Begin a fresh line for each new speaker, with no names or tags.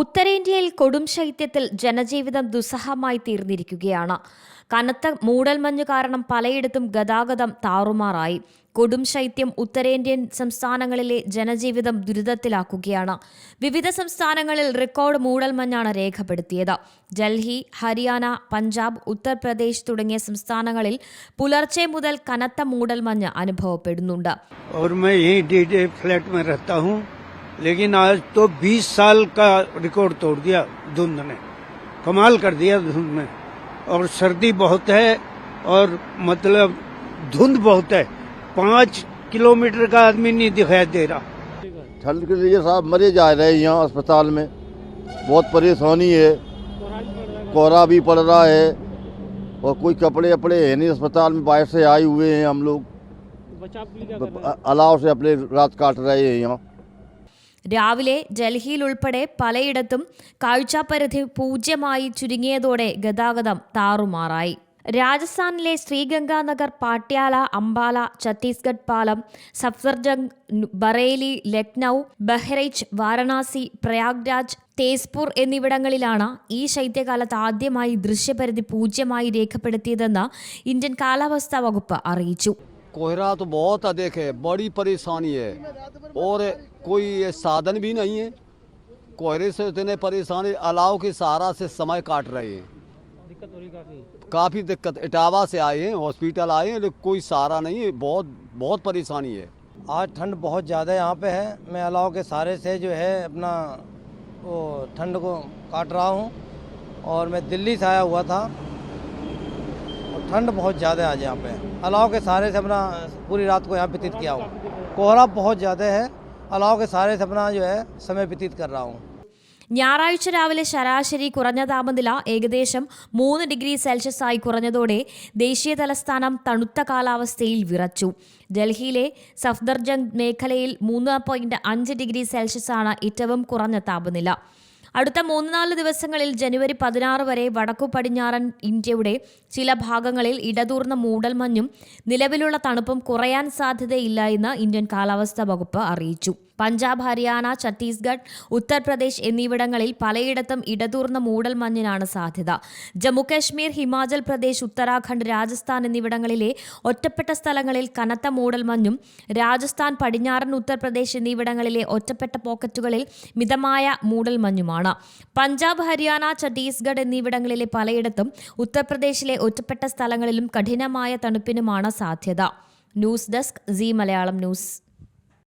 ഉത്തരേന്ത്യയിൽ കൊടും ശൈത്യത്തിൽ ജനജീവിതം ദുസ്സഹമായി തീർന്നിരിക്കുകയാണ്. കനത്ത മൂടൽമഞ്ഞ് കാരണം പലയിടത്തും ഗതാഗതം താറുമാറായി. കൊടും ശൈത്യം ഉത്തരേന്ത്യൻ സംസ്ഥാനങ്ങളിലെ ജനജീവിതം ദുരിതത്തിലാക്കുകയാണ്. വിവിധ സംസ്ഥാനങ്ങളിൽ റെക്കോർഡ് മൂടൽമഞ്ഞാണ് രേഖപ്പെടുത്തിയത്. ഡൽഹി ഹരിയാന പഞ്ചാബ് ഉത്തർപ്രദേശ് തുടങ്ങിയ സംസ്ഥാനങ്ങളിൽ പുലർച്ചെ മുതൽ കനത്ത മൂടൽമഞ്ഞ് അനുഭവപ്പെടുന്നുണ്ട്.
लेकिन आज तो 20 साल का रिकॉर्ड तोड़ दिया धुंध ने। कमाल कर दिया धुंध में और सर्दी बहुत है और मतलब धुंध बहुत है। पाँच किलोमीटर का आदमी नहीं दिखाई दे रहा।
ठंड के लिए साहब मरे जा रहे हैं यहाँ अस्पताल में। बहुत परेशानी है। कोहरा भी पड़ रहा है और कोई कपड़े वपड़े है नहीं अस्पताल में। बाहर से आए हुए हैं हम लोग। अलाव से अपने रात काट रहे हैं यहाँ।
രാവിലെ ഡൽഹിയിൽ ഉൾപ്പെടെ പലയിടത്തും കാഴ്ചാപരിധി പൂജ്യമായി ചുരുങ്ങിയതോടെ ഗതാഗതം താറുമാറായി. രാജസ്ഥാനിലെ ശ്രീഗംഗാനഗർ പാട്യാല അംബാല ഛത്തീസ്ഗഡ് പാലം സഫ്സർജംഗ് ബറേലി ലക്നൗ ബഹ്റൈച്ച് വാരണാസി പ്രയാഗ്രാജ് തേസ്പൂർ എന്നിവിടങ്ങളിലാണ് ഈ ശൈത്യകാലത്ത് ആദ്യമായി ദൃശ്യപരിധി പൂജ്യമായി രേഖപ്പെടുത്തിയതെന്ന് ഇന്ത്യൻ കാലാവസ്ഥാ വകുപ്പ് അറിയിച്ചു.
कोहरा तो बहुत अधिक है बड़ी परेशानी है। और कोई साधन भी नहीं है। कोहरे से इतने परेशानी अलाव के सहारा से समय काट रहे हैं। काफ़ी दिक्कत इटावा से आए हैं हॉस्पिटल आए हैं लेकिन कोई सहारा नहीं है बहुत बहुत परेशानी है।
आज ठंड बहुत ज़्यादा यहाँ पे है। मैं अलाव के सहारे से जो है अपना वो ठंड को काट रहा हूँ। और मैं दिल्ली से आया हुआ था। ठंड बहुत ज़्यादा है आज यहाँ पे अलाव के सहारे से अपना पूरी रात को यहाँ व्यतीत किया हूँ कोहरा बहुत ज़्यादा है अलाव के सहारे से अपना जो है समय व्यतीत कर रहा हूँ
ഞായറാഴ്ച രാവിലെ ശരാശരി കുറഞ്ഞ താപനില ഏകദേശം മൂന്ന് ഡിഗ്രി സെൽഷ്യസ് ആയി കുറഞ്ഞതോടെ ദേശീയ തലസ്ഥാനം തണുത്ത കാലാവസ്ഥയിൽ വിറച്ചു ഡൽഹിയിലെ സഫ്ദർജംഗ് മേഖലയിൽ മൂന്ന് പോയിന്റ് അഞ്ച് ഡിഗ്രി സെൽഷ്യസ് ആണ് ഏറ്റവും കുറഞ്ഞ താപനില അടുത്ത മൂന്ന് നാല് ദിവസങ്ങളിൽ ജനുവരി പതിനാറ് വരെ വടക്കു പടിഞ്ഞാറൻ ഇന്ത്യയുടെ ചില ഭാഗങ്ങളിൽ ഇടതൂർന്ന മൂടൽമഞ്ഞും നിലവിലുള്ള തണുപ്പും കുറയാൻ സാധ്യതയില്ല എന്ന് ഇന്ത്യൻ കാലാവസ്ഥാ വകുപ്പ് അറിയിച്ചു. പഞ്ചാബ് ഹരിയാന ഛത്തീസ്ഗഡ് ഉത്തർപ്രദേശ് എന്നിവിടങ്ങളിൽ പലയിടത്തും ഇടതൂർന്ന മൂടൽമഞ്ഞിനാണ് സാധ്യത. ജമ്മുകശ്മീർ ഹിമാചൽ പ്രദേശ് ഉത്തരാഖണ്ഡ് രാജസ്ഥാൻ എന്നിവിടങ്ങളിലെ ഒറ്റപ്പെട്ട സ്ഥലങ്ങളിൽ കനത്ത മൂടൽമഞ്ഞും രാജസ്ഥാൻ പടിഞ്ഞാറൻ ഉത്തർപ്രദേശ് എന്നിവിടങ്ങളിലെ ഒറ്റപ്പെട്ട പോക്കറ്റുകളിൽ മിതമായ മൂടൽമഞ്ഞുമാണ് പഞ്ചാബ് ഹരിയാന ഛത്തീസ്ഗഡ് എന്നിവിടങ്ങളിലെ പലയിടത്തും ഉത്തർപ്രദേശിലെ ഒറ്റപ്പെട്ട സ്ഥലങ്ങളിലും കഠിനമായ തണുപ്പിനുമാണ് സാധ്യത. News desk C Malayalam news.